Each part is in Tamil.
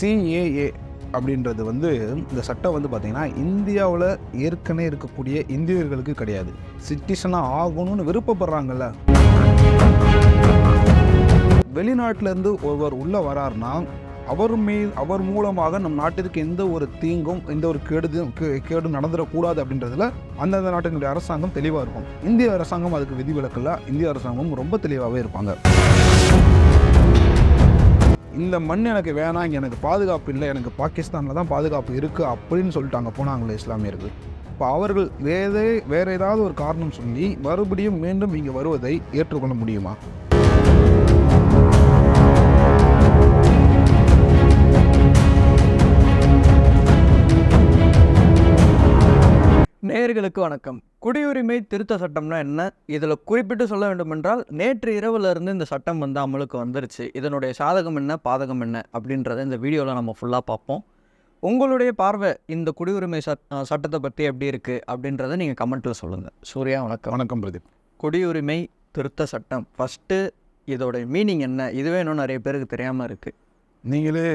சிஏஏ அப்படின்றது வந்து இந்த சட்டம் வந்து பார்த்திங்கன்னா இந்தியாவில் ஏற்கனவே இருக்கக்கூடிய இந்தியர்களுக்கு கிடையாது. சிட்டிசனாக ஆகணும்னு விருப்பப்படுறாங்கல்ல. வெளிநாட்டிலேருந்து ஒருவர் உள்ளே வராருன்னா அவர் மீ அவர் மூலமாக நம் நாட்டிற்கு எந்த ஒரு தீங்கும் எந்த ஒரு கேடுதும் கே- கேடும் நடந்துடக்கூடாது அப்படின்றதுல அந்தந்த நாட்டினுடைய அரசாங்கம் தெளிவாக இருக்கும். இந்திய அரசாங்கம் அதுக்கு விதிவிலக்கில் இந்திய அரசாங்கம் ரொம்ப தெளிவாகவே இருப்பாங்க. இந்த மண் எனக்கு வேணாம் இங்கே எனக்கு பாதுகாப்பு இல்லை எனக்கு பாகிஸ்தானில் தான் பாதுகாப்பு இருக்குது அப்படின்னு சொல்லிட்டு அங்கே போனாங்களே இஸ்லாமியர்கள். இப்போ அவர்கள் வேறு வேறு ஏதாவது ஒரு காரணம் சொல்லி மறுபடியும் மீண்டும் இங்கே வருவதை ஏற்றுக்கொள்ள முடியுமா? நேர்களுக்கு வணக்கம். குடியுரிமை திருத்த சட்டம்னா என்ன? இதில் குறிப்பிட்டு சொல்ல வேண்டுமென்றால் நேற்று இரவுல இருந்து இந்த சட்டம் வந்து அமலுக்கு வந்துருச்சு. இதனுடைய சாதகம் என்ன பாதகம் என்ன அப்படின்றத இந்த வீடியோவில் நம்ம ஃபுல்லாக பார்ப்போம். உங்களுடைய பார்வை இந்த குடியுரிமை சட் சட்டத்தை பற்றி எப்படி இருக்குது அப்படின்றத நீங்கள் கமெண்ட்டில் சொல்லுங்கள் சூர்யா வணக்கம். வணக்கம் பிரதீப். குடியுரிமை திருத்த சட்டம். ஃபஸ்ட்டு இதோட மீனிங் என்ன? இதுவே இன்னும் நிறைய பேருக்கு தெரியாமல் இருக்குது நீங்களே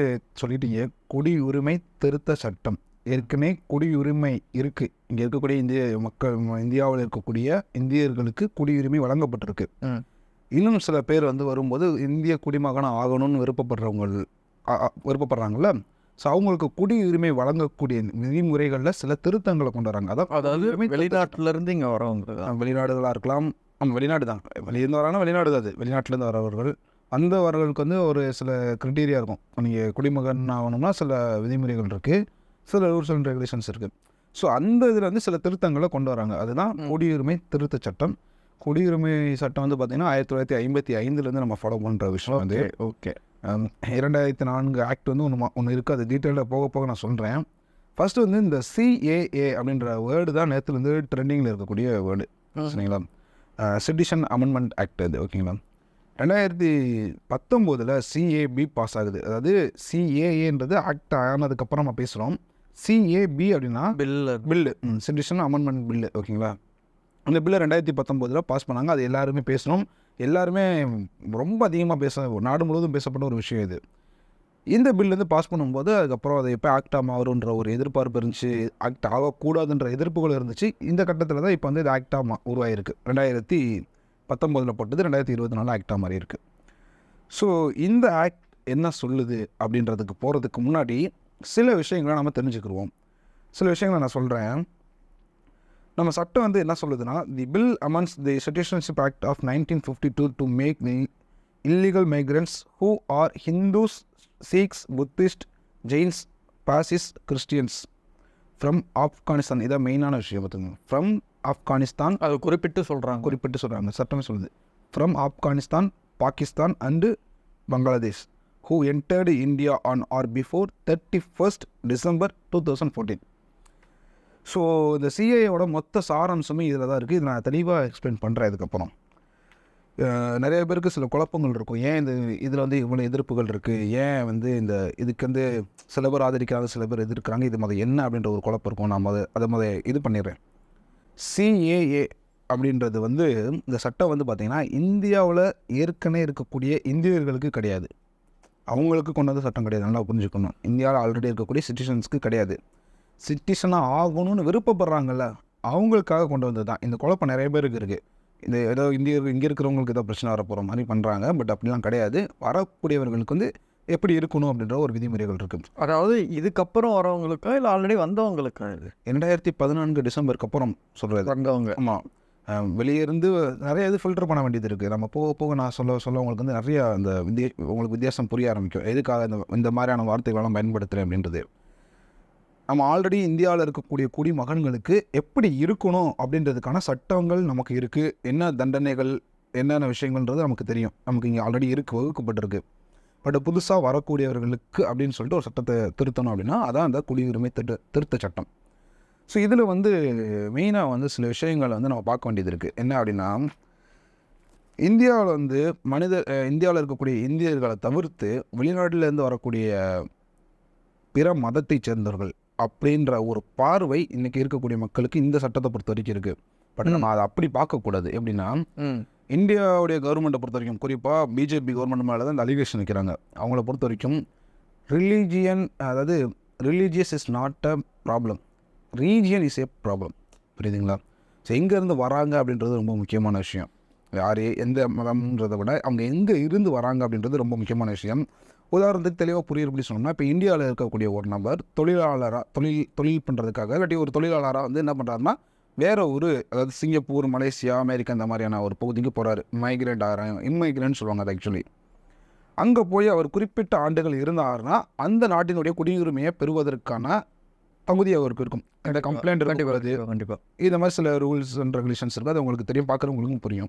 சொல்லிட்டீங்க. குடியுரிமை திருத்த சட்டம். ஏற்கனவே குடியுரிமை இருக்குது இங்கே இருக்கக்கூடிய இந்திய மக்கள் இந்தியாவில் இருக்கக்கூடிய இந்தியர்களுக்கு குடியுரிமை வழங்கப்பட்டிருக்கு. இன்னும் சில பேர் வந்து வரும்போது இந்திய குடிமகனாக ஆகணும்னு விருப்பப்படுறவங்க அ- அ- விருப்பப்படுறாங்கல்ல? ஸோ அவங்களுக்கு குடியுரிமை வழங்கக்கூடிய விதிமுறைகளில் சில திருத்தங்களை கொண்டு வராங்க. அதான் அதாவது. வெளிநாட்டிலேருந்து இங்கே வரவங்க வெளிநாடுகளாக இருக்கலாம். ஆமாம் வெளிநாடு தான். வெளியிருந்து வராங்கன்னா வெளிநாடு அது. வெளிநாட்டிலேருந்து வரவர்கள். வந்தவர்களுக்கு வந்து ஒரு சில க்ரிட்டீரியா இருக்கும். நீங்கள் குடிமகன் ஆகணும்னா சில விதிமுறைகள் இருக்குது சில ரூல்ஸ் அண்ட் ரெகுலேஷன்ஸ் இருக்குது ஸோ அந்த இதில் வந்து சில திருத்தங்களை கொண்டு வராங்க. அதுதான். குடியுரிமை திருத்த சட்டம். குடியுரிமை சட்டம் வந்து பார்த்திங்கன்னா ஆயிரத்தி தொள்ளாயிரத்தி ஐம்பத்தி ஐந்துலேருந்து நம்ம ஃபாலோ பண்ணுற விஷயம் வந்து ஓகே இரண்டாயிரத்தி நான்கு ஆக்ட் வந்து ஒன்று ஒன்று இருக்குது அது டீட்டெயிலாக போக போக நான் சொல்கிறேன் ஃபஸ்ட்டு வந்து இந்த சிஏஏ அப்படின்ற வேர்டு தான் நேற்றுலேருந்து ட்ரெண்டிங்கில் இருக்கக்கூடிய வேர்டு சரிங்களா? சிட்டிசன் அமெண்ட்மெண்ட் ஆக்ட் அது ஓகேங்களா? ரெண்டாயிரத்தி பத்தொம்போதில் சிஏபி பாஸ் ஆகுது. அதாவது சிஏஏன்றது ஆக்ட் ஆனதுக்கப்புறம் நம்ம பேசுகிறோம் சிஏபி அப்படின்னா bill bill citizen amendment bill ஓகேங்களா அந்த பில்லை ரெண்டாயிரத்தி பத்தொம்போதில் பாஸ் பண்ணாங்க. அது எல்லாருமே பேசணும். எல்லாருமே ரொம்ப அதிகமாக பேச நாடு முழுவதும் பேசப்பட்ட ஒரு விஷயம் இது. இந்த பில் வந்து பாஸ் பண்ணும்போது அதுக்கப்புறம் அது எப்போ ஆக்ட் ஆகுன்ற ஒரு எதிர்பார்ப்பு இருந்துச்சு. ஆக்ட் ஆகக்கூடாதுன்ற எதிர்ப்புகள் இருந்துச்சு. இந்த கட்டத்தில் தான் இப்போ வந்து இது ஆக்டாக உருவாயிருக்கு. ரெண்டாயிரத்தி பத்தொம்போதில் போட்டது ரெண்டாயிரத்தி இருபத்தி நாலு ஆக்டாக மாறி இருக்கு ஸோ இந்த ஆக்ட் என்ன சொல்லுது அப்படின்றதுக்கு போகிறதுக்கு முன்னாடி சில விஷயங்களை நம்ம தெரிஞ்சுக்கிடுவோம் சில விஷயங்களை நான் சொல்கிறேன் நம்ம சட்டம் வந்து என்ன சொல்லுதுன்னா the bill amends the citizenship act of nineteen fifty two to make the illegal migrants who are Hindus Sikhs Buddhists Jains Parsis Christians from Afghanistan இதான் மெயினான விஷயம் பார்த்துங்க ஃப்ரம் ஆப்கானிஸ்தான் அது குறிப்பிட்டு சொல்கிறாங்க குறிப்பிட்டு சொல்கிறாங்க சட்டமே சொல்லுது. From Afghanistan Pakistan and Bangladesh who entered India on or before thirty first December two thousand fourteen so இந்த சிஐயோட மொத்த சாராம்சமே இதில் தான் இருக்குது இது நான் தெளிவாக எக்ஸ்பிளைன் பண்ணுறேன் இதுக்கப்புறம். நிறைய பேருக்கு சில குழப்பங்கள் இருக்கும். ஏன் இந்த இதில் வந்து இவ்வளோ எதிர்ப்புகள் இருக்குது ஏன் வந்து இந்த இதுக்கு வந்து சில பேர் ஆதரிக்கிறாங்க சில பேர் எதிர்க்கிறாங்க? இது மாதிரி என்ன அப்படின்ற ஒரு குழப்பம் இருக்கும். நான் அதை அதை முத இது பண்ணிடுறேன். சிஏஏ அப்படின்றது வந்து இந்த சட்டம் வந்து பார்த்திங்கன்னா இந்தியாவில் ஏற்கனவே இருக்கக்கூடிய இந்தியர்களுக்கு கிடையாது. அவங்களுக்கு கொண்டு வந்த சட்டம் கிடையாது. நல்லா புரிஞ்சுக்கணும். இந்தியாவில் ஆல்ரெடி இருக்கக்கூடிய சிட்டிசன்ஸ்க்கு கிடையாது. சிட்டிசனாக ஆகணும்னு விருப்பப்படுறாங்கல்ல அவங்களுக்காக கொண்டு வந்தது தான். இந்த குழப்பம் நிறைய பேருக்கு இருக்குது இந்த ஏதோ இந்திய இங்கே இருக்கிறவங்களுக்கு ஏதோ பிரச்சனை வரப்போகிற மாதிரி பண்ணுறாங்க பட் அப்படிலாம் கிடையாது. வரக்கூடியவர்களுக்கு வந்து எப்படி இருக்கணும் அப்படின்ற ஒரு விதிமுறைகள் இருக்குது அதாவது இதுக்கப்புறம் வரவங்களுக்கா இல்லை ஆல்ரெடி வந்தவங்களுக்கா இது? ரெண்டாயிரத்தி பதினான்கு டிசம்பருக்கு அப்புறம் சொல்கிறது வந்தவங்க. ஆமாம் வெளியே இருந்து நிறைய இது ஃபில்டர் பண்ண வேண்டியது இருக்குது நம்ம போக போக நான் சொல்ல சொல்ல உங்களுக்கு வந்து நிறைய அந்த வித்திய உங்களுக்கு வித்தியாசம் புரிய ஆரம்பிக்கும். எதுக்காக இந்த இந்த மாதிரியான வார்த்தைகளெல்லாம் பயன்படுத்துகிறேன் அப்படின்றது. நம்ம ஆல்ரெடி இந்தியாவில் இருக்கக்கூடிய குடிமகன்களுக்கு எப்படி இருக்கணும் அப்படின்றதுக்கான சட்டங்கள் நமக்கு இருக்குது என்ன தண்டனைகள் என்னென்ன விஷயங்கள்ன்றது நமக்கு தெரியும். நமக்கு இங்கே ஆல்ரெடி இருக்கு வகுக்கப்பட்டிருக்கு. பட் புதுசாக வரக்கூடியவர்களுக்கு அப்படின்னு சொல்லிட்டு ஒரு சட்டத்தை திருத்தணும் அப்படின்னா அதான் அந்த குடியுரிமை திட்ட திருத்த சட்டம். ஸோ இதில் வந்து மெயினாக வந்து சில விஷயங்களை வந்து நம்ம பார்க்க வேண்டியது இருக்குது என்ன அப்படின்னா இந்தியாவில் வந்து மனித இந்தியாவில் இருக்கக்கூடிய இந்தியர்களை தவிர்த்து வெளிநாட்டிலேருந்து வரக்கூடிய பிற மதத்தைச் சேர்ந்தவர்கள் அப்படின்ற ஒரு பார்வை இன்றைக்கி இருக்கக்கூடிய மக்களுக்கு இந்த சட்டத்தை பொறுத்த வரைக்கும் இருக்குது பட் நம்ம அதை அப்படி பார்க்கக்கூடாது எப்படின்னா இந்தியாவுடைய கவர்மெண்ட்டை பொறுத்த வரைக்கும் குறிப்பாக பிஜேபி கவர்மெண்ட் மேலே தான் இந்த அலிகேஷன் வைக்கிறாங்க. அவங்கள பொறுத்த வரைக்கும் ரிலீஜியன் அதாவது religious is not a problem region is a problem புரியுதுங்களா? ஸோ எங்கேருந்து வராங்க அப்படின்றது ரொம்ப முக்கியமான விஷயம். யார் எந்த மதம்ன்றதை விட அவங்க எங்கே இருந்து வராங்க அப்படின்றது ரொம்ப முக்கியமான விஷயம். உதாரணத்துக்கு தெளிவாக புரியுறபடி சொன்னோம்னா இப்போ இந்தியாவில் இருக்கக்கூடிய ஒரு நபர் தொழிலாளராக தொழில் தொழில் பண்ணுறதுக்காக இல்லாட்டி ஒரு தொழிலாளராக வந்து என்ன பண்ணுறாருன்னா வேறு ஒரு அதாவது சிங்கப்பூர் மலேசியா அமெரிக்கா இந்த மாதிரியான ஒரு பகுதிக்கு போகிறாரு மைக்ரேட் ஆகிறாங்க இம்மைக்ரேண்ட் சொல்லுவாங்க அது ஆக்சுவலி அங்கே போய் அவர் குறிப்பிட்ட ஆண்டுகள் இருந்தாருன்னா அந்த நாட்டினுடைய குடியுரிமையை பெறுவதற்கான தகுதி அவருக்கு இருக்கும் இந்த கம்ப்ளைண்ட் கண்டிப்பாக இருக்கிறது கண்டிப்பாக இந்த மாதிரி சில ரூல்ஸ் அண்ட் ரெகுலேஷன்ஸ் இருக்குது அது உங்களுக்கு தெரியும் பார்க்குறவங்களுக்கும் புரியும்.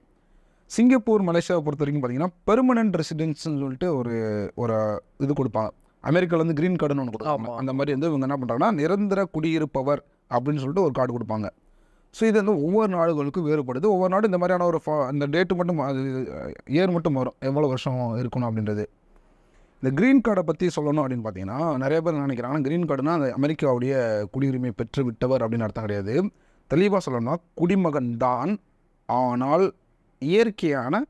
சிங்கப்பூர் மலேசியாவை பொறுத்த வரைக்கும் பார்த்தீங்கன்னா பெர்மனன்ட் ரெசிடென்ஸ்னு சொல்லிட்டு ஒரு ஒரு இது கொடுப்பாங்க. அமெரிக்காவில் வந்து க்ரீன் கார்டுன்னு ஒன்று கொடுப்பாங்க. அந்த மாதிரி வந்து இவங்க என்ன பண்ணுறாங்கன்னா நிரந்தர குடியிருப்பவர் அப்படின்னு சொல்லிட்டு ஒரு கார்டு கொடுப்பாங்க. ஸோ இது வந்து ஒவ்வொரு நாடுகளுக்கும் வேறுபடுது. ஒவ்வொரு நாடும் இந்த மாதிரியான ஒரு fa- அந்த டேட்டு மட்டும் அது இயர் மட்டும் வரும். எவ்வளோ வருஷம் இருக்கணும் அப்படின்றது. இந்த க்ரீன் கார்டை பற்றி சொல்லணும் அப்படின்னு பார்த்தீங்கன்னா நிறைய பேர் என்ன நினைக்கிறாங்க க்ரீன் கார்டுனா அந்த அமெரிக்காவுடைய குடியுரிமை பெற்று விட்டவர் அப்படின்னு அர்த்தம் கிடையாது. தெளிவாக சொல்லணும்னா குடிமகன் தான் ஆனால் இயற்கையான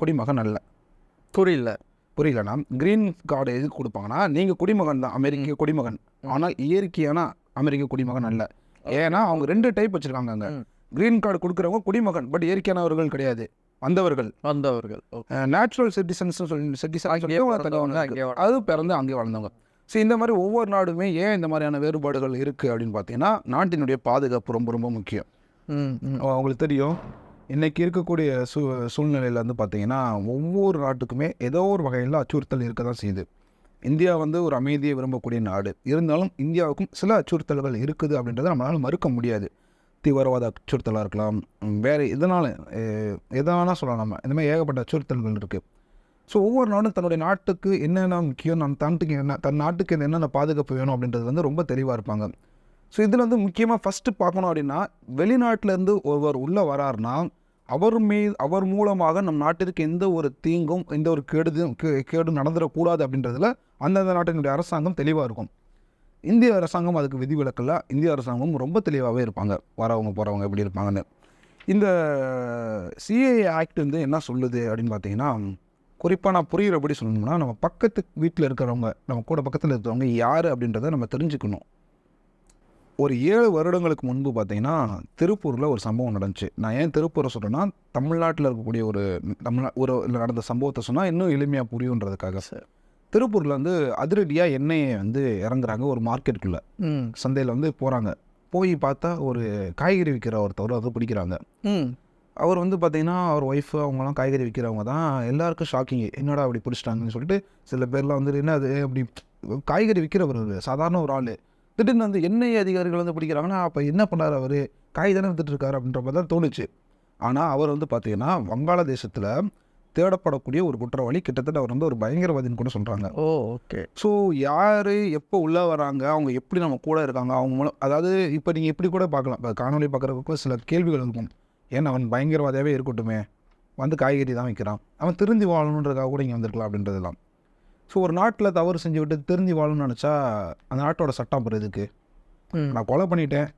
குடிமகன் அல்ல. புரியல. புரியலனா க்ரீன் கார்டு எதுக்கு கொடுப்பாங்கன்னா நீங்கள் குடிமகன் தான் அமெரிக்க குடிமகன். ஆனால் இயற்கையான அமெரிக்க குடிமகன் அல்ல. ஏன்னா அவங்க ரெண்டு டைப் வச்சுருக்காங்க அங்கே. க்ரீன் கார்டு கொடுக்குறவங்க குடிமகன் பட் இயற்கையானவர்கள் கிடையாது. வந்தவர்கள். வந்தவர்கள். நேச்சுரல் சிட்டிசன்ஸ் சொல்லி சிட்டிசன். அது பிறந்து அங்கே வாழ்ந்தவங்க ஸோ இந்த மாதிரி ஒவ்வொரு நாடுமே ஏன் இந்த மாதிரியான வேறுபாடுகள் இருக்குது அப்படின்னு பார்த்தீங்கன்னா நாட்டினுடைய பாதுகாப்பு ரொம்ப ரொம்ப முக்கியம். உங்களுக்கு தெரியும் இன்னைக்கு இருக்கக்கூடிய சூ சூழ்நிலையில் வந்து பார்த்தீங்கன்னா ஒவ்வொரு நாட்டுக்குமே ஏதோ ஒரு வகையில் அச்சுறுத்தல் இருக்க தான் செய்யுது. இந்தியா வந்து ஒரு அமைதியை விரும்பக்கூடிய நாடு. இருந்தாலும் இந்தியாவுக்கும் சில அச்சுறுத்தல்கள் இருக்குது அப்படின்றத நம்மளால் மறுக்க முடியாது. தீவிரவாத அச்சுறுத்தலாக இருக்கலாம். வேறு எதனால் எதை சொல்லலாம் நம்ம. இந்த மாதிரி ஏகப்பட்ட அச்சுறுத்தல்கள் இருக்குது ஸோ ஒவ்வொரு நாடும் தன்னுடைய நாட்டுக்கு என்னென்ன முக்கியம் நம் நாட்டுக்கு என்ன தன் நாட்டுக்கு என்னென்ன பாதுகாப்பு வேணும் அப்படின்றது வந்து ரொம்ப தெளிவாக இருப்பாங்க. ஸோ இதில் வந்து முக்கியமாக ஃபஸ்ட்டு பார்க்கணும் அப்படின்னா வெளிநாட்டிலேருந்து ஒருவர் உள்ளே வராருன்னா அவர் மீது அவர் மூலமாக நம் நாட்டிற்கு எந்த ஒரு தீங்கும் எந்த ஒரு கெடுதும் கே- கேடும் நடந்துடக்கூடாது அப்படின்றதுல அந்தந்த நாட்டினுடைய அரசாங்கம் தெளிவாக இருக்கும். இந்திய அரசாங்கம் அதுக்கு விதிவிலக்கில் இந்திய அரசாங்கம் ரொம்ப தெளிவாகவே இருப்பாங்க. வரவங்க போகிறவங்க எப்படி இருப்பாங்கன்னு. இந்த சிஏஏ ஆக்ட் வந்து என்ன சொல்லுது அப்படின்னு பார்த்தீங்கன்னா குறிப்பாக நான் புரிகிறபடி சொல்லணும்னா நம்ம பக்கத்து வீட்டில் இருக்கிறவங்க நம்ம கூட பக்கத்தில் இருக்கிறவங்க யார் அப்படின்றத நம்ம தெரிஞ்சுக்கணும். ஒரு ஏழு வருடங்களுக்கு முன்பு பார்த்தீங்கன்னா திருப்பூரில் ஒரு சம்பவம் நடந்துச்சு. நான் ஏன் திருப்பூரை சொல்கிறேன்னா தமிழ்நாட்டில் இருக்கக்கூடிய ஒரு தமிழ்நா ஒரு நடந்த சம்பவத்தை சொன்னால் இன்னும் எளிமையாக புரியுன்றதுக்காக. சார். திருப்பூரில் வந்து அதிரடியாக எண்ணெயை வந்து இறங்குறாங்க ஒரு மார்க்கெட்டுக்குள்ளே. ம். சந்தையில் வந்து போகிறாங்க போய் பார்த்தா ஒரு காய்கறி விற்கிற ஒருத்தவர் அதை பிடிக்கிறாங்க. அவர் வந்து பார்த்தீங்கன்னா அவர் ஒய்ஃபு அவங்கலாம் காய்கறி விற்கிறவங்க தான். எல்லாருக்கும் ஷாக்கிங் என்னடா அப்படி பிடிச்சிட்டாங்கன்னு சொல்லிட்டு சில பேர்லாம் வந்து என்ன அது? அப்படி காய்கறி விற்கிறவர் சாதாரண ஒரு ஆள். திடீர்னு வந்து எண்ணெய் அதிகாரிகள் வந்து பிடிக்கிறாங்கன்னா அப்போ என்ன பண்ணார் அவர்? காய் தானே வித்துட்டு இருக்காரு அப்படின்ற மாதிரி தான் தோணுச்சு. ஆனால் அவர் வந்து பார்த்தீங்கன்னா வங்காளதேசத்தில் தேடப்படக்கூடிய ஒரு குற்றவாளி கிட்டத்தட்ட அவர் வந்து ஒரு பயங்கரவாதின்னு கூட சொல்கிறாங்க ஓ ஓகே. ஸோ யார் எப்போ உள்ளே வராங்க? அவங்க எப்படி நம்ம கூட இருக்காங்க? அவங்க மூலம் அதாவது இப்போ நீங்கள் இப்படி கூட பார்க்கலாம். இப்போ காணொலி பார்க்குறதுக்கு சில கேள்விகள் இருக்கும். ஏன் அவன் பயங்கரவாதியாகவே இருக்கட்டுமே? வந்து காய்கறி தான் விற்கிறான் அவன் திருந்தி வாழணுன்றதுக்காக கூட இங்கே வந்திருக்கலாம் அப்படின்றதுலாம் ஸோ ஒரு நாட்டில் தவறு செஞ்சு விட்டு திருந்தி வாழணும்னு நினச்சா அந்த நாட்டோட சட்டம் அப்புறம் எதுக்கு? ம். நான் கொலை பண்ணிட்டேன்.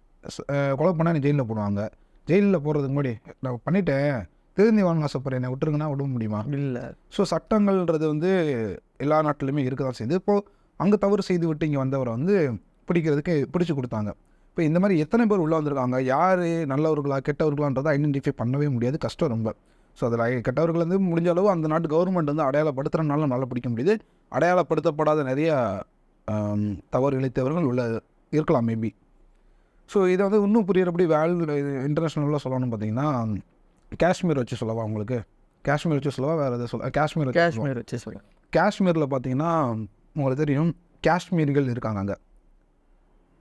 கொலை பண்ணால் நீ ஜெயிலில் போடுவாங்க. ஜெயிலில் போடுறதுக்கு முன்னாடி நான் பண்ணிட்டேன். திருந்தி வாழணும் ஆசைப்படுறேன் என்னை விட்டுருங்கன்னா விட முடியுமா? இல்லை. ஸோ சட்டங்கள்ன்றது வந்து எல்லா நாட்டிலுமே இருக்க தான் செய்யுது. இப்போது அங்கே தவறு செய்து விட்டு இங்கே வந்தவரை வந்து பிடிக்கிறதுக்கு பிடிச்சு கொடுத்தாங்க. இப்போ இந்த மாதிரி எத்தனை பேர் உள்ளே வந்திருக்காங்க? யார் நல்லவர்களா கெட்டவர்களான்றதை ஐடென்டிஃபை பண்ணவே முடியாது. கஷ்டம் ரொம்ப. ஸோ அதில் கெட்டவர்கள் வந்து முடிஞ்ச அளவு அந்த நாட்டு கவர்மெண்ட் வந்து அடையாளப்படுத்துறதுனால நம்மளால் பிடிக்க முடியுது. அடையாளப்படுத்தப்படாத நிறைய தவறு இழைத்தவர்கள் உள்ள இருக்கலாம் மேபி ஸோ இதை வந்து இன்னும் புரியறபடி வேர்ல்டு இன்டர்நேஷ்னலாக சொல்லணும்னு பார்த்தீங்கன்னா காஷ்மீர் வச்சு சொல்லவா உங்களுக்கு? காஷ்மீர் வச்சு சொல்லவா? வேறு எதாவது சொல்ல காஷ்மீர்? காஷ்மீர் வச்சு சொல்லுங்கள் காஷ்மீரில் பார்த்தீங்கன்னா உங்களுக்கு தெரியும் காஷ்மீரிகள் இருக்காங்க அங்கே.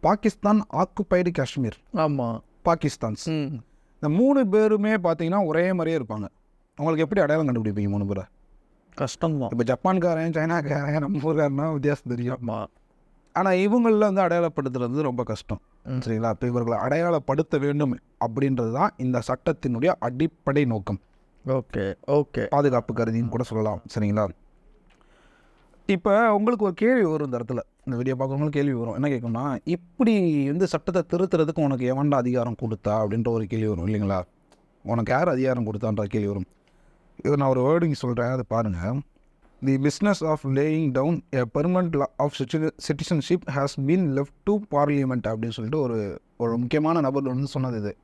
பாகிஸ்தான் ஆக்குப்பைடு காஷ்மீர். ஆமாம் பாகிஸ்தான்ஸ். இந்த மூணு பேருமே பார்த்தீங்கன்னா ஒரே மாதிரியே இருப்பாங்க. உங்களுக்கு எப்படி அடையாளம் கண்டுபிடிப்பீங்க மூணு பேரை? கஷ்டம்தான். இப்போ ஜப்பான்காரன் சைனாக்காரன் நம்ம ஊர்காரனா வித்தியாசம் தெரியும். ஆனால் இவங்களில் வந்து அடையாளப்படுத்துறது ரொம்ப கஷ்டம். சரிங்களா? இப்போ இவர்களை அடையாளப்படுத்த வேண்டும் அப்படின்றது தான் இந்த சட்டத்தினுடைய அடிப்படை நோக்கம். Okay okay. பாதுகாப்பு கருதின்னு கூட சொல்லலாம் சரிங்களா? இப்போ உங்களுக்கு ஒரு கேள்வி வரும் இந்த இடத்துல. இந்த வீடியோ பார்க்குறவங்களுக்கு கேள்வி வரும். என்ன கேட்கும்னா இப்படி வந்து சட்டத்தை திருத்துறதுக்கு உனக்கு எவன்டா அதிகாரம் கொடுத்தா அப்படின்ற ஒரு கேள்வி வரும் இல்லைங்களா? உனக்கு யார் அதிகாரம் கொடுத்தான்ற கேள்வி வரும். இது நான் ஒரு வேர்டிங் சொல்கிறேன் அதை பாருங்கள் the business of laying down a permanent law of citizenship has been left to parliament அப்படின்னு சொல்லிட்டு ஒரு ஒரு முக்கியமான நபர் வந்து சொன்னது இது.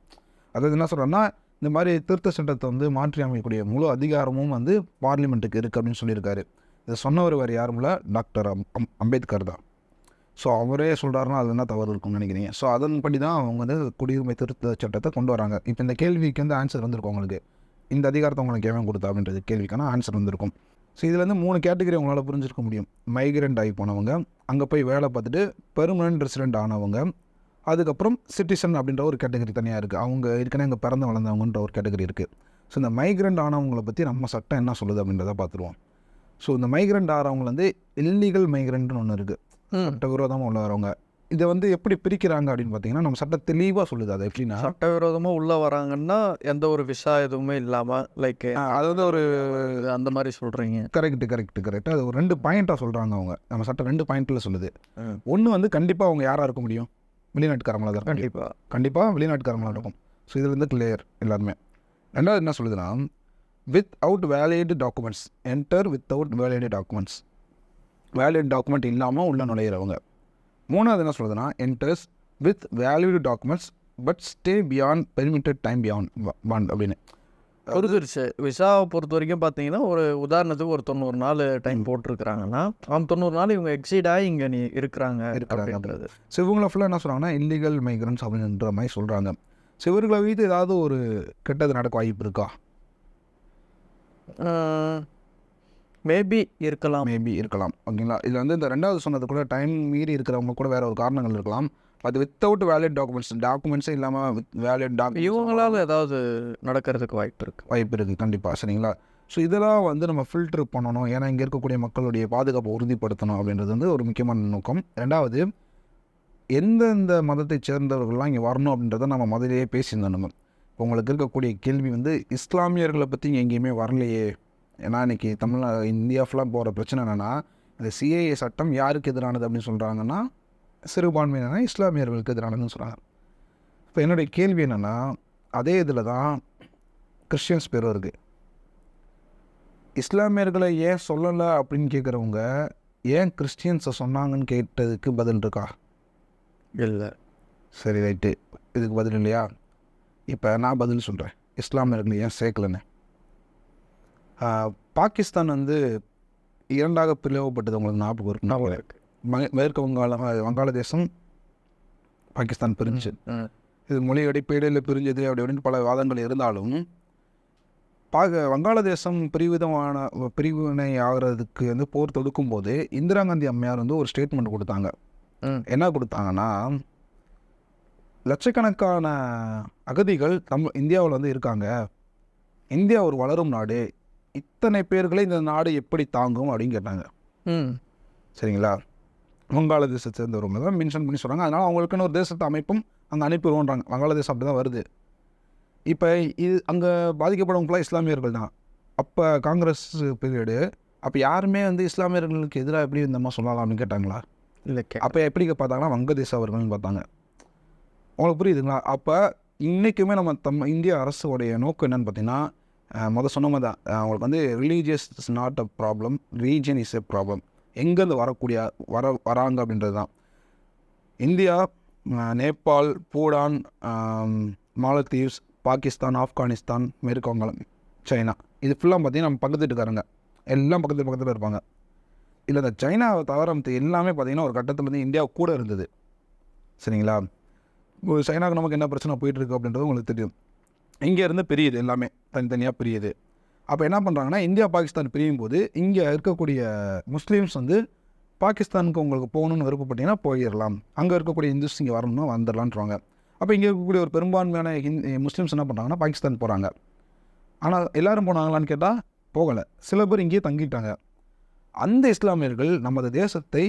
அதாவது என்ன சொல்கிறேன்னா இந்த மாதிரி திருத்த சட்டத்தை வந்து மாற்றி அமைக்கக்கூடிய முழு அதிகாரமும் வந்து பார்லிமெண்ட்டுக்கு இருக்குது அப்படின்னு சொல்லியிருக்காரு. இதை சொன்னவர் வேறு யாரும் இல்லை டாக்டர் அம் அம்- அம்பேத்கர் தான். ஸோ அவரே சொல்கிறாருன்னா அது என்ன தவறு இருக்கும்னு நினைக்கிறீங்க? ஸோ அதன்படி தான் அவங்க வந்து குடியுரிமை திருத்த சட்டத்தை கொண்டு வராங்க. இப்போ இந்த கேள்விக்கு வந்து ஆன்சர் வந்திருக்கும் உங்களுக்கு. இந்த அதிகாரத்தை உங்களுக்கு எவன் கொடுத்தா அப்படின்றது கேள்விக்கான ஆன்சர் வந்திருக்கும். ஸோ இதில் வந்து மூணு கேட்டகரி உங்களால் புரிஞ்சிருக்க முடியும். மைக்ரெண்ட் ஆகி போனவங்க அங்கே போய் வேலை பார்த்துட்டு பெர்மனன்ட் ரெசிடென்ட் ஆனவங்க அதுக்கப்புறம் சிட்டிசன் அப்படின்ற ஒரு கேட்டகரி தனியாக இருக்குது அவங்க ஏற்கனவே இங்கே பிறந்து வளர்ந்தவங்கன்ற ஒரு கேட்டகரி இருக்குது ஸோ இந்த மைக்ரெண்ட் ஆனவங்களை பற்றி நம்ம சட்டம் என்ன சொல்லுது அப்படின்றத பார்த்துருவோம். ஸோ இந்த மைக்ரெண்ட் ஆகிறவங்க வந்து இல்லீகல் மைக்ரெண்ட்னு ஒன்று இருக்குது சட்டவிரோதமாக உள்ள வரவங்க இதை வந்து எப்படி பிரிக்கிறாங்க அப்படின்னு பார்த்தீங்கன்னா நம்ம சட்டம் தெளிவாக சொல்லுது அது எப்படின்னா சட்டவிரோதமாக உள்ளே வராங்கன்னா எந்த ஒரு விஷா எதுவுமே இல்லாமல் லைக் ஆஹ், அது வந்து ஒரு அந்த மாதிரி சொல்கிறீங்க கரெக்ட் கரெக்ட் கரெக்ட் அது ஒரு ரெண்டு பாயிண்ட்டாக சொல்கிறாங்க அவங்க. நம்ம சட்டம் ரெண்டு பாயிண்ட்டில் சொல்லுது. ஒன்று வந்து கண்டிப்பாக அவங்க யாராக இருக்க முடியும்? வெளிநாட்டுக்காரங்களாக தான் கண்டிப்பாக கண்டிப்பாக வெளிநாட்டுக்காரங்களாக இருக்கும். ஸோ இதுல இருந்து கிளியர் எல்லாருமே. ரெண்டாவது என்ன சொல்லுதுன்னா without valid documents enter without valid documents valid document இல்லாமல் உள்ள நுழையிறவங்க. மூணாவது என்ன சொல்லுதுன்னா enters with valid documents but stay beyond permitted time beyond bond அப்படின்னு. புரிஞ்சிருச்சு விசாவை பொறுத்த வரைக்கும் பார்த்தீங்கன்னா ஒரு உதாரணத்துக்கு ஒரு தொண்ணூறு நாள் டைம் போட்டிருக்கிறாங்கன்னா அந்த தொண்ணூறு நாள் இவங்க எக்ஸீட் ஆகி இங்கே நீ இருக்கிறாங்க இருக்கிறாங்க. அப்படின்றது. ஸோ இவங்கள ஃபுல்லாக என்ன சொல்கிறாங்கன்னா இல்லீகல் மைக்ரன்ஸ் அப்படின்ற மாதிரி சொல்கிறாங்க ஸோ இவர்களை வைத்து ஏதாவது ஒரு கெட்டது நடக்க வாய்ப்பு இருக்கா? மேபி இருக்கலாம். மேபி இருக்கலாம். ஓகேங்களா? இதில் வந்து இந்த ரெண்டாவது சொன்னது கூட டைம் மீறி இருக்கிறவங்க கூட வேற ஒரு காரணங்கள் இருக்கலாம். அது வித்தவுட் வேலிட் டாக்குமெண்ட்ஸ் டாக்குமெண்ட்ஸே இல்லாமல் வித் வேலிட் டாக்குமெண்ட்ஸ் இவங்களால ஏதாவது நடக்கிறதுக்கு வாய்ப்பு இருக்கு. வாய்ப்பு இருக்குது கண்டிப்பாக சரிங்களா? ஸோ இதெல்லாம் வந்து நம்ம ஃபில்டர் பண்ணணும். ஏன்னா இங்கே இருக்கக்கூடிய மக்களுடைய பாதுகாப்பை உறுதிப்படுத்தணும் அப்படின்றது வந்து ஒரு முக்கியமான நோக்கம். ரெண்டாவது எந்தெந்த மதத்தை சேர்ந்தவர்கள்லாம் இங்கே வரணும் அப்படின்றத நம்ம முதலிலேயே பேசியிருந்தோம் நம்ம. இப்போ உங்களுக்கு இருக்கக்கூடிய கேள்வி வந்து இஸ்லாமியர்களை பற்றி இங்கே எங்கேயுமே வரலையே ஏன்னா இன்றைக்கி தமிழ்நா இந்தியா ஃபுல்லாக போகிற பிரச்சனை என்னென்னா இந்த சிஏஏ சட்டம் யாருக்கு எதிரானது அப்படின்னு சொல்கிறாங்கன்னா சிறுபான்மையினா இஸ்லாமியர்களுக்கு எதிரானதுன்னு சொல்கிறாங்க இப்போ என்னுடைய கேள்வி என்னென்னா அதே இதில் தான் கிறிஸ்டியன்ஸ் பேரும் இருக்குது இஸ்லாமியர்களை ஏன் சொல்லலை அப்படின்னு கேட்குறவங்க ஏன் கிறிஸ்டியன்ஸை சொன்னாங்கன்னு கேட்டதுக்கு பதில் இருக்கா? இல்லை. சரி ரைட்டு. இதுக்கு பதில் இல்லையா? இப்போ நான் பதில் சொல்கிறேன் இஸ்லாமியர்களை ஏன் சேர்க்கலன்னு. பாகிஸ்தான் வந்து இரண்டாக பிளவுபட்டது உங்களுக்கு ஞாபகம் இருக்கு. ம- மேற்கு வங்காளம் வங்காளதேசம் பாகிஸ்தான் பிரிஞ்சு. இது மொழி அடிப்படையில் பிரிஞ்சது அப்படி அப்படின்னு பல வாதங்கள் இருந்தாலும் பாக வங்காளதேசம் பிரிவிதமான பிரிவினை ஆகிறதுக்கு வந்து போர் தொடுக்கும் போது இந்திரா காந்தி அம்மையார் வந்து ஒரு ஸ்டேட்மெண்ட் கொடுத்தாங்க. என்ன கொடுத்தாங்கன்னா லட்சக்கணக்கான அகதிகள் தம் இந்தியாவில் வந்து இருக்காங்க. இந்தியா ஒரு வளரும் நாடு. இத்தனை பேர்களை இந்த நாடு எப்படி தாங்கும் அப்படின்னு கேட்டாங்க. ம். சரிங்களா? வங்காளதேசத்தை சேர்ந்தவங்க தான் மென்ஷன் பண்ணி சொல்கிறாங்க அதனால் அவங்களுக்குன்னு ஒரு தேசத்தை அமைப்பும் அங்கே அனுப்பிடுவோன்றாங்க. வங்காளதேசம் அப்படி தான் வருது. இப்போ இது அங்கே பாதிக்கப்படவங்களாம் இஸ்லாமியர்கள் தான். அப்போ காங்கிரஸ் பீரியடு அப்போ யாருமே வந்து இஸ்லாமியர்களுக்கு எதிராக எப்படி இந்த மாதிரி சொல்லலாம் அப்படின்னு கேட்டாங்களா? இல்லை அப்போ எப்படி பார்த்தாங்கன்னா வங்கதேச அவர்கள்னு பார்த்தாங்க. உங்களுக்கு புரியுதுங்களா? அப்போ இன்றைக்குமே நம்ம தம் இந்திய அரசுடைய நோக்கம் என்னன்னு பார்த்தீங்கன்னா அஹ், முத சொன்ன மாதிரி தான். அவங்களுக்கு வந்து religious is not a problem region is a problem எங்கேருந்து வரக்கூடிய வர வராங்க அப்படின்றது தான். இந்தியா நேபாள் பூடான் மாலத்தீவ்ஸ் பாகிஸ்தான் ஆப்கானிஸ்தான் மேற்கு வங்காளம் சைனா. இது ஃபுல்லாக பார்த்தீங்கன்னா நம்ம பக்கத்து வீட்டுக்காரங்க எல்லாம் பக்கத்து பக்கத்தில் இருப்பாங்க. இல்லை இந்த சைனாவை தவிர எல்லாமே பார்த்தீங்கன்னா ஒரு கட்டத்தில் வந்து இந்தியா கூட இருந்தது. சரிங்களா? சைனாவுக்கு நமக்கு என்ன பிரச்சனை போயிட்டுருக்கு அப்படின்றது உங்களுக்கு தெரியும். இங்கே இருந்து பிரியுது எல்லாமே தனித்தனியாக பிரியுது. அப்போ என்ன பண்ணுறாங்கன்னா இந்தியா பாகிஸ்தான் பிரியும் போது இங்கே இருக்கக்கூடிய முஸ்லீம்ஸ் வந்து பாகிஸ்தானுக்கு உங்களுக்கு போகணும்னு விருப்பப்பட்டீங்கன்னா போயிடலாம். அங்கே இருக்கக்கூடிய இந்துஸ் இங்கே வரணும்னா வந்துடலான்றாங்க அப்போ இங்கே இருக்கக்கூடிய ஒரு பெரும்பான்மையான ஹிந்தி முஸ்லீம்ஸ் என்ன பண்ணுறாங்கன்னா பாகிஸ்தான் போகிறாங்க ஆனால் எல்லோரும் போனாங்களான்னு கேட்டால் போகலை. சில பேர் இங்கேயே தங்கிட்டாங்க. அந்த இஸ்லாமியர்கள் நமது தேசத்தை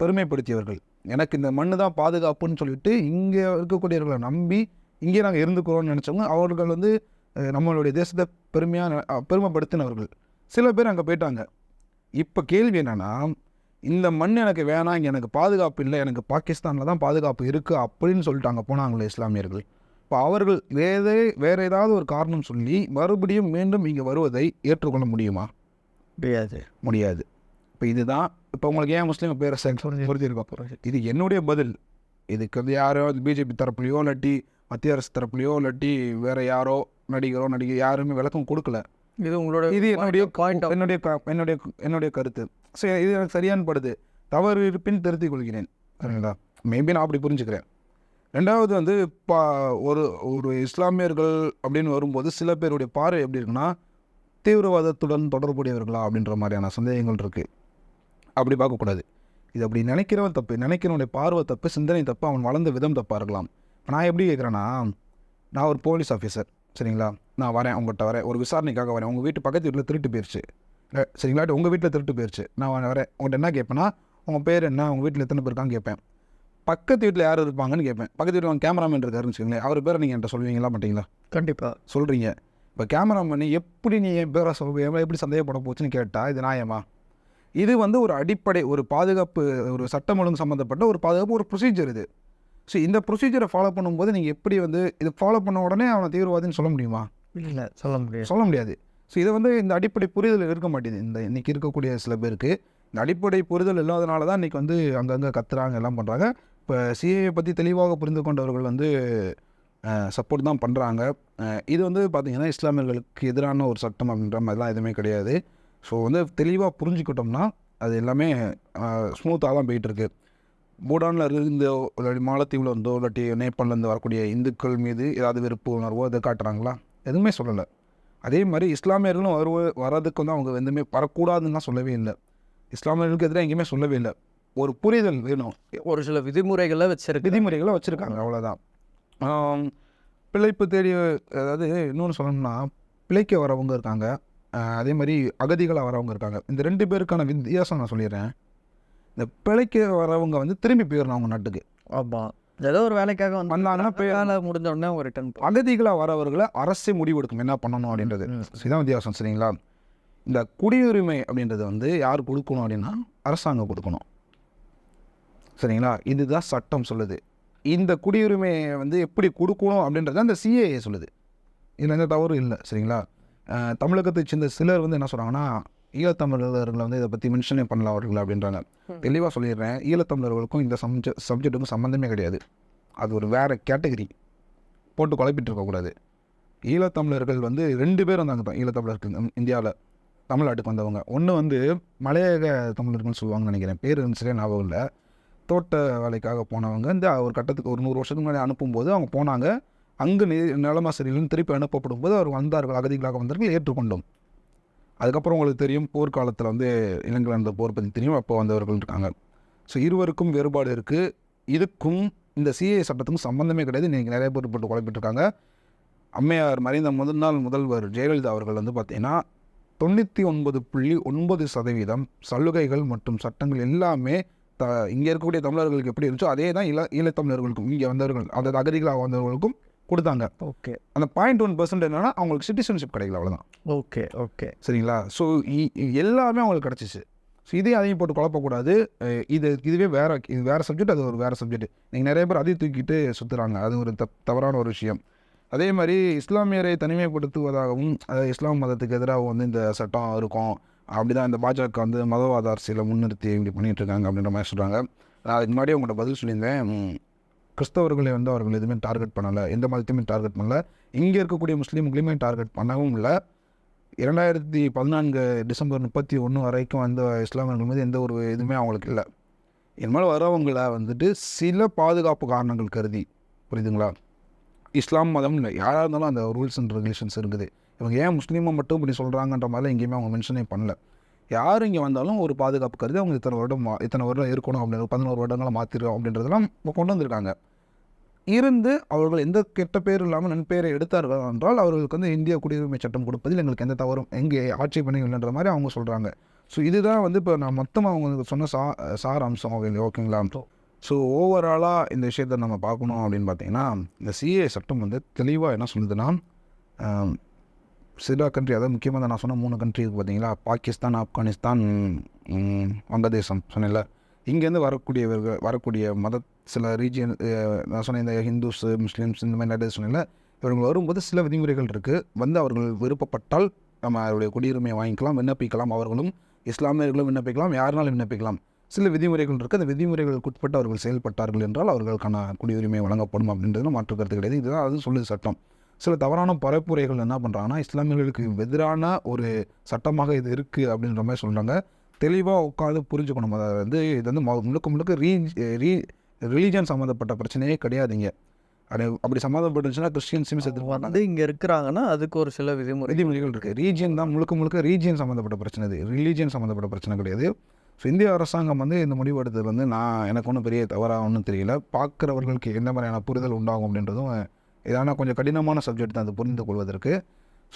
பெருமைப்படுத்தியவர்கள். எனக்கு இந்த மண்ணு தான் பாதுகாப்புன்னு சொல்லிட்டு இங்கே இருக்கக்கூடியவர்களை நம்பி இங்கே நாங்கள் இருந்துக்கிறோம்னு நினச்சவங்க அவர்கள் வந்து நம்மளுடைய தேசத்தை பெருமையாக பெருமைப்படுத்தினவர்கள். சில பேர் அங்கே போயிட்டாங்க. இப்போ கேள்வி என்னென்னா இந்த மண் எனக்கு வேணாம் இங்கே எனக்கு பாதுகாப்பு இல்லை எனக்கு பாகிஸ்தானில் தான் பாதுகாப்பு இருக்குது அப்படின்னு சொல்லிட்டாங்க போனாங்களே இஸ்லாமியர்கள். இப்போ அவர்கள் வேறு வேறு ஏதாவது ஒரு காரணம் சொல்லி மறுபடியும் மீண்டும் இங்கே வருவதை ஏற்றுக்கொள்ள முடியுமா? முடியாது. முடியாது. இப்போ இதுதான் இப்போ உங்களுக்கு ஏன் முஸ்லீம் பேரை சேர்க்க புரிஞ்சிருக்கோம் இது என்னுடைய பதில். இதுக்கு வந்து யாரோ பிஜேபி தரப்புலையோ இல்லாட்டி மத்திய அரசு தரப்புலையோ இல்லாட்டி வேற யாரோ நடிகரோ நடிகை யாருமே விளக்கம் கொடுக்கல. இது உங்களோட இது என்னுடைய பாயிண்ட் என்னுடைய என்னுடைய என்னுடைய கருத்து. ஸோ இது எனக்கு சரியான படுது. தவறு இருப்பின் திருத்திக் கொள்கிறேன். சரிங்களா? மேபி நான் அப்படி புரிஞ்சுக்கிறேன். ரெண்டாவது வந்து பா ஒரு ஒரு இஸ்லாமியர்கள் அப்படின்னு வரும்போது சில பேருடைய பார்வை எப்படி இருக்குன்னா தீவிரவாதத்துடன் தொடர்புடையவர்களா அப்படின்ற மாதிரியான சந்தேகங்கள் இருக்குது அப்படி பார்க்கக்கூடாது இது அப்படி நினைக்கிறவன் தப்பு நினைக்கிறவனுடைய பார்வை தப்பு சிந்தனை தப்பு அவன் வளர்ந்த விதம் தப்பாக இருக்கலாம். இப்ப நான் எப்படி கேட்குறேன்னா நான் ஒரு போலீஸ் ஆஃபீஸர் சரிங்களா? நான் வரேன் உங்கள்கிட்ட வரேன். ஒரு விசாரணைக்காக வரேன். உங்கள் வீட்டு பக்கத்து வீட்டில் திருட்டு போயிடுச்சு சரிங்களா? உங்கள் வீட்டில் திருட்டு போயிடுச்சு நான் வரேன். உங்கள்கிட்ட என்ன கேட்பேன்னா உங்கள் பேர் என்ன உங்கள் வீட்டில் எத்தனை பேர் இருக்கான்னு கேட்பேன் பக்கத்து வீட்டில் யார் இருப்பாங்கன்னு கேட்பேன் பக்கத்து வீட்டில் கேமராமேன் இருக்காருன்னு வச்சுக்கோங்களேன். அவர் பேரை நீங்கள் என்கிட்ட சொல்லுவீங்களா மாட்டீங்களா? கண்டிப்பாக சொல்கிறீங்க இப்போ கேமராமேன் எப்படி நீ என் பேரை சொல் என் மேல எப்படி சந்தேகப்பட போச்சுன்னு கேட்டால் இது நியாயமா? இது வந்து ஒரு அடிப்படை ஒரு பாதுகாப்பு ஒரு சட்டம் ஒழுங்கு சம்மந்தப்பட்ட ஒரு பாதுகாப்பு ஒரு ப்ரொசீஜர் இது. ஸோ இந்த ப்ரொசீஜரை ஃபாலோ பண்ணும்போது நீங்கள் எப்படி வந்து இது ஃபாலோ பண்ண உடனே அவனை தீவிரவாதின்னு சொல்ல முடியுமா? இல்லை சொல்ல முடியாது. சொல்ல முடியாது. ஸோ இது வந்து இந்த அடிப்படை புரிதல் இருக்க மாட்டேது. இந்த இன்னைக்கு இருக்கக்கூடிய சில பேருக்கு இந்த அடிப்படை புரிதல் இல்லாதனால தான் இன்றைக்கி வந்து அங்கங்கே கத்துறாங்க எல்லாம் பண்ணுறாங்க இப்போ சிஏ பற்றி தெளிவாக புரிந்து கொண்டவர்கள் வந்து சப்போர்ட் தான் பண்ணுறாங்க இது வந்து பார்த்திங்கன்னா இஸ்லாமியர்களுக்கு எதிரான ஒரு சட்டம் அப்படின்ற மாதிரிலாம் எதுவுமே கிடையாது. ஸோ வந்து தெளிவாக புரிஞ்சுக்கிட்டோம்னா அது எல்லாமே ஸ்மூத்தாக தான் போயிட்டுருக்கு பூடானில் இருந்து இல்லாட்டி மாலத்தீவில் இருந்தோ இல்லாட்டி நேபாளிலேருந்து வரக்கூடிய இந்துக்கள் மீது ஏதாவது வெறுப்பு உணர்வோ அதை காட்டுறாங்களா? எதுவுமே சொல்லலை. அதே மாதிரி இஸ்லாமியர்களும் வருவ வர்றதுக்கு வந்து அவங்க எதுவுமே வரக்கூடாதுன்னு சொல்லவே இல்லை. இஸ்லாமியர்களுக்கு எதிராக எங்கேயுமே சொல்லவே இல்லை. ஒரு புரிதல் வேணும். ஒரு சில விதிமுறைகளை வச்சிருக்கு விதிமுறைகளை வச்சுருக்காங்க அவ்வளோதான் பிழைப்பு தேடி அதாவது இன்னொன்று சொல்லணும்னா பிழைக்க வரவங்க இருக்காங்க. அதே மாதிரி அகதிகளாக வரவங்க இருக்காங்க. இந்த ரெண்டு பேருக்கான வித்தியாசம் நான் சொல்லிடுறேன். இந்த பிழைக்க வரவங்க வந்து திரும்பி போயிடணும் அவங்க நாட்டுக்கு. ஆமாம் ஏதோ ஒரு வேலைக்காக வந்து வந்தாங்கன்னா வேலை முடிஞ்ச உடனே அவங்க ரிட்டர்ன் அகதிகளாக வரவர்களை அரசே முடிவெடுக்கும் என்ன பண்ணணும் அப்படின்றது. இதுதான் வித்தியாசம் சரிங்களா? இந்த குடியுரிமை அப்படின்றது வந்து யார் கொடுக்கணும் அப்படின்னா அரசாங்கம் கொடுக்கணும். சரிங்களா? இதுதான் சட்டம் சொல்லுது. இந்த குடியுரிமையை வந்து எப்படி கொடுக்கணும் அப்படின்றத அந்த சிஏஏ சொல்லுது. இதில் எந்த தவறும் இல்லை சரிங்களா? தமிழகத்தை சேர்ந்த சிலர் வந்து என்ன சொல்கிறாங்கன்னா ஈழத்தமிழர்களை வந்து இதை பற்றி மென்ஷனே பண்ணல அவர்கள் அப்படின்றாங்க. தெளிவாக சொல்லிடுறேன். ஈழத்தமிழர்களுக்கும் இந்த சப்ஜெ சப்ஜெக்ட்டுக்கும் சம்மந்தமே கிடையாது. அது ஒரு வேறு கேட்டகரி போட்டு குழப்பிட்டு இருக்கக்கூடாது ஈழத்தமிழர்கள் வந்து ரெண்டு பேர் வந்தாங்க தான் ஈழத்தமிழர்கள் இந்தியாவில் தமிழ்நாட்டுக்கு வந்தவங்க. ஒன்று வந்து மலையக தமிழர்கள்னு சொல்லுவாங்கன்னு நினைக்கிறேன். பேர் வந்து சரியா ஞாபகம் இல்லை. தோட்ட வேலைக்காக போனவங்க இந்த ஒரு கட்டத்துக்கு ஒரு நூறு வருஷத்துக்கு முன்னாடி அனுப்பும்போது அவங்க போனாங்க. அங்கு நி நிலமா சரியில்லைன்னு திருப்பி அனுப்பப்படும் போது அவர் வந்தார்கள் அகதிகளாக வந்தார்கள் ஏற்றுக்கொண்டோம். அதுக்கப்புறம் உங்களுக்கு தெரியும் போர்க்காலத்தில் வந்து இலங்கையில் போர் பற்றி தெரியும். அப்போ வந்தவர்கள் இருக்காங்க. ஸோ இருவருக்கும் வேறுபாடு இருக்குது இதுக்கும் இந்த சிஏ சட்டத்துக்கும் சம்மந்தமே கிடையாது. இன்றைக்கி நிறைய பேர் போட்டு குழப்பிட்டுருக்காங்க. அம்மையார் மறைந்த முதல் நாள் முதல்வர் ஜெயலலிதா அவர்கள் வந்து பார்த்தீங்கன்னா தொண்ணூற்றி ஒன்பது புள்ளி ஒன்பது சதவீதம் சலுகைகள் மற்றும் சட்டங்கள் எல்லாமே த இங்கே இருக்கக்கூடிய தமிழர்களுக்கு எப்படி இருந்துச்சோ அதே தான் இள ஈழத்தமிழர்களுக்கும் இங்கே வந்தவர்கள் அதாவது அகதிகளாக வந்தவர்களுக்கும் கொடுத்தாங்க. ஓகே. அந்த பாயிண்ட் ஒன் பர்சன்ட் என்னன்னா அவங்களுக்கு சிட்டிசன்ஷிப் கிடைக்கல அவ்வளோதான் ஓகே ஓகே. சரிங்களா? ஸோ எல்லாமே அவங்களுக்கு கிடச்சிச்சு. ஸோ இதே அதையும் போட்டு குழப்பக்கூடாது. இது இதுவே வேற இது வேறு சப்ஜெக்ட் அது ஒரு வேறு சப்ஜெக்ட் நீங்கள் நிறைய பேர் அதையும் தூக்கிட்டு சுற்றுறாங்க அது ஒரு தப் தவறான ஒரு விஷயம். அதே மாதிரி இஸ்லாமியரை தனிமைப்படுத்துவதாகவும் அதாவது இஸ்லாம் மதத்துக்கு எதிராக வந்து இந்த சட்டம் இருக்கும். அப்படி தான் இந்த பாஜக வந்து மதவாத அரசியலை முன்னிறுத்தி இப்படி பண்ணிட்டு இருக்காங்க அப்படின்ற மாதிரி சொல்கிறாங்க நான் அதுக்கு முன்னாடி உங்கள்கிட்ட பதில் சொல்லியிருந்தேன். கிறிஸ்தவர்களை வந்து அவர்கள் எதுவுமே டார்கெட் பண்ணலை. எந்த மதத்தையுமே டார்கெட் பண்ணல. இங்கே இருக்கக்கூடிய முஸ்லீம்களையுமே டார்கெட் பண்ணவும் இல்லை. இரண்டாயிரத்தி பதினான்கு டிசம்பர் முப்பத்தி ஒன்று வரைக்கும் வந்த இஸ்லாமியர்கள் மீது எந்த ஒரு இதுவுமே அவங்களுக்கு இல்லை. இனிமேல் வரவங்கள வந்துட்டு சில பாதுகாப்பு காரணங்கள் கருதி. புரியுதுங்களா? இஸ்லாம் மதம் இல்லை. யாராக இருந்தாலும் அந்த ரூல்ஸ் அண்ட் ரெகுலேஷன்ஸ் இருக்குது. இவங்க ஏன் முஸ்லீமை மட்டும் இப்படி சொல்கிறாங்கன்ற மாதிரிலாம் எங்கேயுமே அவங்க மென்ஷனே பண்ணல. யார் இங்கே வந்தாலும் ஒரு பாதுகாப்பு கருதி அவங்க இத்தனை வருடம் இத்தனை வருடம் இருக்கணும் அப்படின்னு பதினோரு வருடங்களை மாற்றிடும் அப்படின்றதெல்லாம் கொண்டு வந்திருக்காங்க. இருந்து அவர்கள் எந்த கெட்ட பேர் இல்லாமல் நன்பெயரை எடுத்தார்கள் என்றால் அவர்களுக்கு வந்து இந்திய குடியுரிமை சட்டம் கொடுப்பதில் எங்களுக்கு எந்த தவறும் எங்கே ஆட்சேபனை இல்லைன்ற மாதிரி அவங்க சொல்கிறாங்க ஸோ இதுதான் வந்து இப்போ நான் மொத்தமாக அவங்க சொன்ன சா சார் அம்சம் ஓகே ஓகேங்களா ஸோ ஓவராலாக இந்த விஷயத்தை நம்ம பார்க்கணும் அப்படின்னு பார்த்தீங்கன்னா இந்த சிஏ சட்டம் வந்து தெளிவாக என்ன சொல்லுதுன்னா சில கண்ட்ரி அதாவது முக்கியமாக நான் சொன்ன மூணு கண்ட்ரி இருக்குது பார்த்தீங்களா? பாகிஸ்தான் ஆப்கானிஸ்தான் வங்கதேசம் சொன்னேன்ல. இங்கேருந்து வரக்கூடியவர்கள் வரக்கூடிய மத சில ரீஜியன் நான் சொன்ன இந்த ஹிந்துஸ் முஸ்லீம்ஸ் இந்த மாதிரி நிறைய சொன்னேன்ல. இவர்கள் வரும்போது சில விதிமுறைகள் இருக்குது வந்து அவர்கள் விருப்பப்பட்டால் நம்ம அவருடைய குடியுரிமையை வாங்கிக்கலாம் விண்ணப்பிக்கலாம். அவர்களும் இஸ்லாமியர்களும் விண்ணப்பிக்கலாம் யாருனாலும் விண்ணப்பிக்கலாம். சில விதிமுறைகள் இருக்குது அந்த விதிமுறைகளுக்கு உட்பட்டு அவர்கள் செயல்பட்டார்கள் என்றால் அவர்களுக்கான குடியுரிமை வழங்கப்படும் அப்படின்றது மாற்று கருத்து கிடையாது. இதுதான் அது சொல்லுது சட்டம். சில தவறான பரப்புரைகள் என்ன பண்ணுறாங்கன்னா இஸ்லாமியர்களுக்கு எதிரான ஒரு சட்டமாக இது இருக்குது அப்படின்ற மாதிரி சொல்கிறாங்க தெளிவாக உட்காந்து புரிஞ்சுக்கணும். அதாவது வந்து இது வந்து முழுக்க முழுக்க ரீ ரீ ரிலீஜன் சம்மந்தப்பட்ட பிரச்சனையே கிடையாதுங்க. அது அப்படி சம்மந்தப்பட்டுச்சுன்னா கிறிஸ்டியன்ஸுமே சேர்த்து வந்து இங்கே இருக்கிறாங்கன்னா அதுக்கு ஒரு சில விதிமுறை விதிமுறைகள் இருக்குது ரீஜியன் தான் முழுக்க முழுக்க ரீஜியன் சம்மந்தப்பட்ட பிரச்சனை இது. ரிலீஜியன் சம்மந்தப்பட்ட பிரச்சனை கிடையாது. ஸோ இந்திய அரசாங்கம் வந்து இந்த முடிவு எடுத்தது வந்து நான் எனக்கு ஒன்றும் பெரிய தவறாக ஒன்றும் தெரியல. பார்க்குறவர்களுக்கு எந்த மாதிரியான புரிதல் உண்டாகும் அப்படின்றதும் இதான கொஞ்சம் கடினமான சப்ஜெக்ட் தான் அது புரிந்து கொள்வதற்கு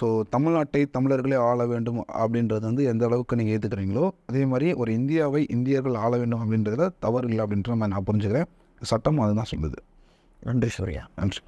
ஸோ தமிழ்நாட்டை தமிழர்களே ஆள வேண்டும் அப்படின்றது வந்து எந்த அளவுக்கு நீங்கள் ஏற்றுக்கிறீங்களோ அதே மாதிரி ஒரு இந்தியாவை இந்தியர்கள் ஆள வேண்டும் அப்படின்றதுல தவறு இல்லை அப்படின்ற நான் புரிஞ்சுக்கிறேன். சட்டம் அதுதான் சொல்லுது. நன்றி சூர்யா. நன்றி.